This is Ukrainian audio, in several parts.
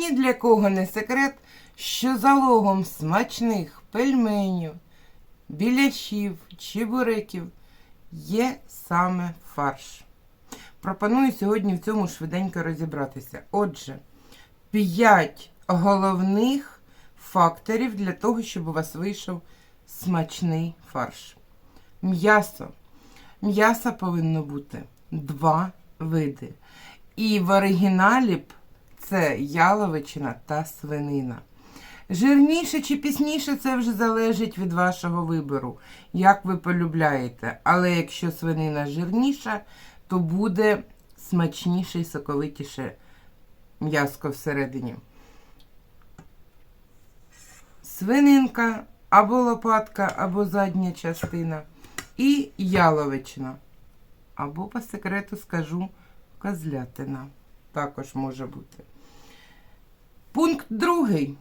ні для кого не секрет, що залогом смачних пельменів, біляшів, чебуреків є саме фарш. Пропоную сьогодні в цьому швиденько розібратися. Отже, 5 головних факторів для того, щоб у вас вийшов смачний фарш. М'ясо. М'яса повинно бути два види. І в оригіналі б це яловичина та свинина. Жирніше чи пісніше це вже залежить від вашого вибору, як ви полюбляєте. Але якщо свинина жирніша, то буде смачніше і соковитіше м'яско всередині. Свининка або лопатка, або задня частина. І яловичина. Або по секрету скажу козлятина. Також може бути. Пункт другий.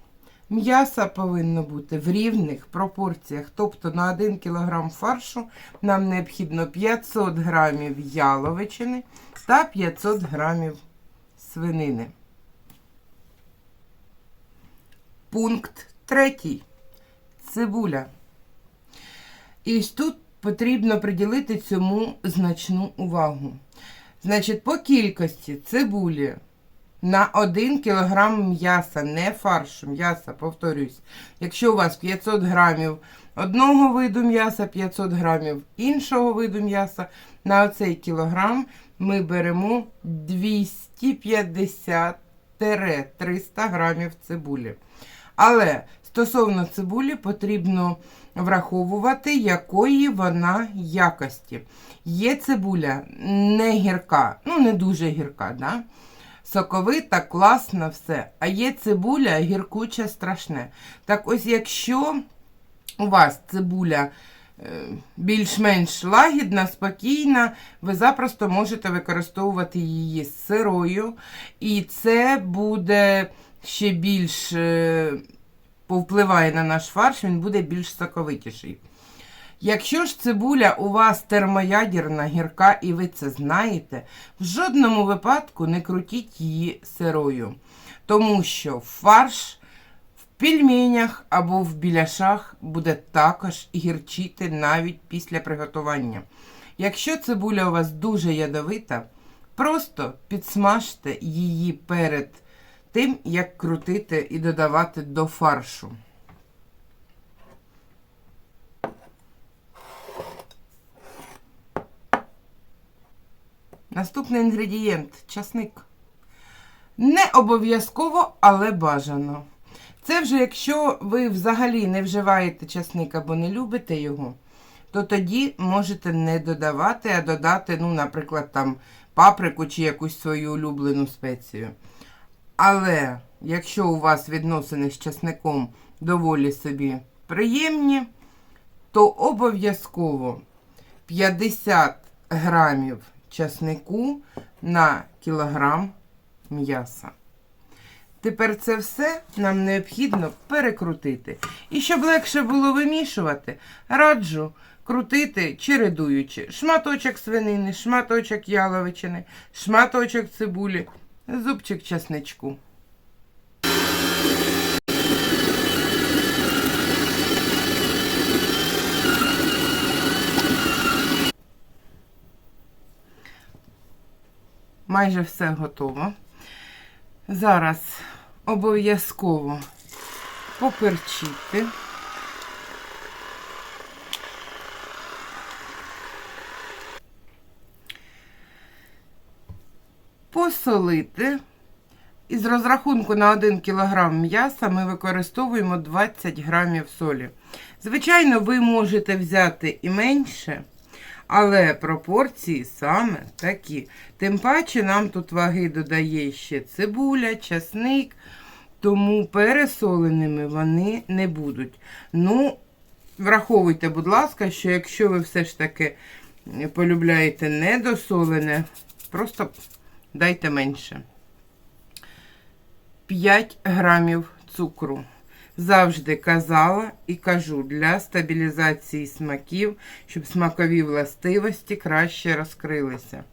М'ясо повинно бути в рівних пропорціях. Тобто на 1 кг фаршу нам необхідно 500 грамів яловичини та 500 грамів свинини. Пункт третій. Цибуля. І тут потрібно приділити цьому значну увагу. Значить, по кількості цибулі на 1 кг м'яса, не фаршу, м'яса, повторюсь. Якщо у вас 500 грамів одного виду м'яса, 500 грамів іншого виду м'яса, на оцей кілограм ми беремо 250-300 грамів цибулі. Але стосовно цибулі потрібно враховувати, якої вона якості. Є цибуля не гірка, ну не дуже гірка, да? Соковита, класна, все. А є цибуля гіркуча, страшне. Так ось, якщо у вас цибуля е, більш-менш лагідна, спокійна, ви запросто можете використовувати її з сирою, і це буде ще більш е, повпливає на наш фарш, він буде більш соковитіший. Якщо ж цибуля у вас термоядерна гірка, і ви це знаєте, в жодному випадку не крутіть її сирою. Тому що фарш в пельменях або в біляшах буде також гірчити навіть після приготування. Якщо цибуля у вас дуже ядовита, просто підсмажте її перед тим, як крутити і додавати до фаршу. Наступний інгредієнт часник. Не обов'язково, але бажано. Це вже якщо ви взагалі не вживаєте часник або не любите його, то тоді можете не додавати, а додати, ну, наприклад, там паприку чи якусь свою улюблену спецію. Але якщо у вас відносини з часником доволі собі приємні, то обов'язково 50 грамів часнику на кілограм м'яса. Тепер це все нам необхідно перекрутити. І щоб легше було вимішувати, раджу крутити чередуючи шматочок свинини, шматочок яловичини, шматочок цибулі, зубчик часничку. Майже все готово. Зараз обов'язково поперчити. Посолити. Із розрахунку на 1 кг м'яса ми використовуємо 20 грамів солі. Звичайно, ви можете взяти і менше, але пропорції саме такі. Тим паче нам тут ваги додає ще цибуля, часник, тому пересоленими вони не будуть. Ну, враховуйте, будь ласка, що якщо ви все ж таки полюбляєте недосолене, просто дайте менше. 5 грамів цукру. Завжди казала і кажу для стабілізації смаків, щоб смакові властивості краще розкрилися.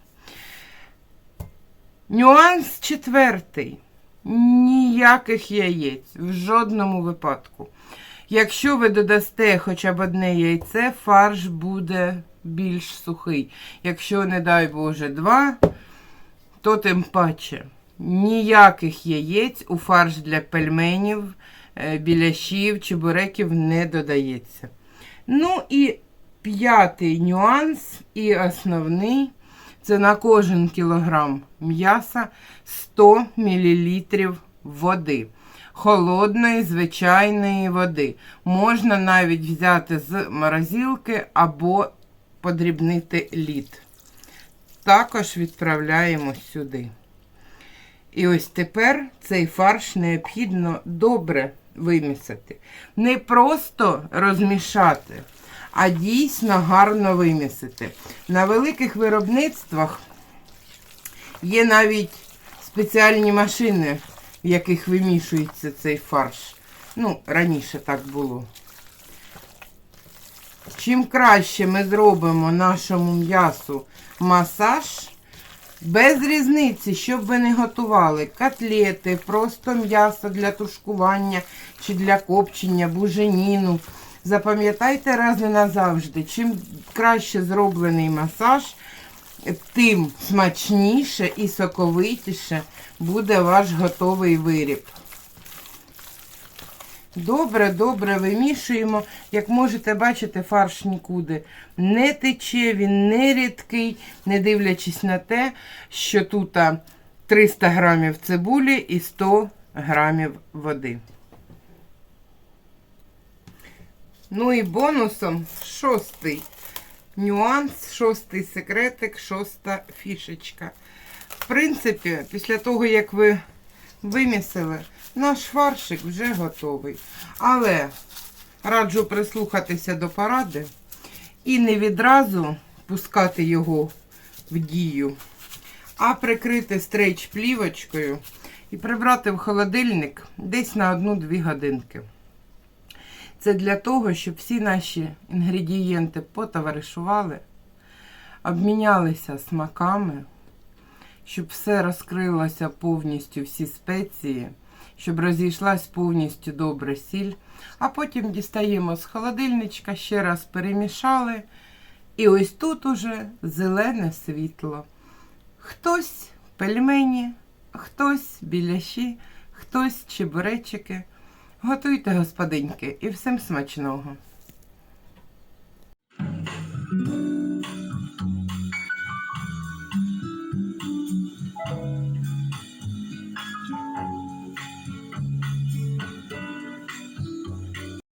Нюанс четвертий. ніяких яєць в жодному випадку. Якщо ви додасте хоча б одне яйце, фарш буде більш сухий. Якщо, не дай Боже, два, то тим паче. Ніяких яєць у фарш для пельменів, біляшів, чебуреків не додається. Ну і п'ятий нюанс і основний це на кожен кілограм м'яса 100 мл води. Холодної, звичайної води. Можна навіть взяти з морозилки або подрібнити лід. Також відправляємо сюди. І ось тепер цей фарш необхідно добре вимісити. Не просто розмішати, а дійсно гарно вимісити. На великих виробництвах є навіть спеціальні машини, в яких вимішується цей фарш. Ну, раніше так було. Чим краще ми зробимо нашому м'ясу масаж, без різниці, щоб ви не готували котлети, просто м'ясо для тушкування чи для копчення, буженіну. Запам'ятайте раз і назавжди, чим краще зроблений масаж, тим смачніше і соковитіше буде ваш готовий виріб. Добре, добре вимішуємо. Як можете бачити, фарш нікуди не тече, він не рідкий, не дивлячись на те, що тут 300 грамів цибулі і 100 грамів води. Ну і бонусом шостий нюанс, шостий секретик, шоста фішечка. В принципі, після того, як ви вимісили, наш фаршик вже готовий. Але раджу прислухатися до поради і не відразу пускати його в дію, а прикрити стрейч плівочкою і прибрати в холодильник десь на 1-2 годинки. Це для того, щоб всі наші інгредієнти потоваришували, обмінялися смаками, щоб все розкрилося повністю, всі спеції, щоб розійшлась повністю добре сіль. А потім дістаємо з холодильничка, ще раз перемішали. І ось тут уже зелене світло. Хтось пельмені, хтось біляші, хтось чебуречики. Готуйте, господиньки, і всім смачного!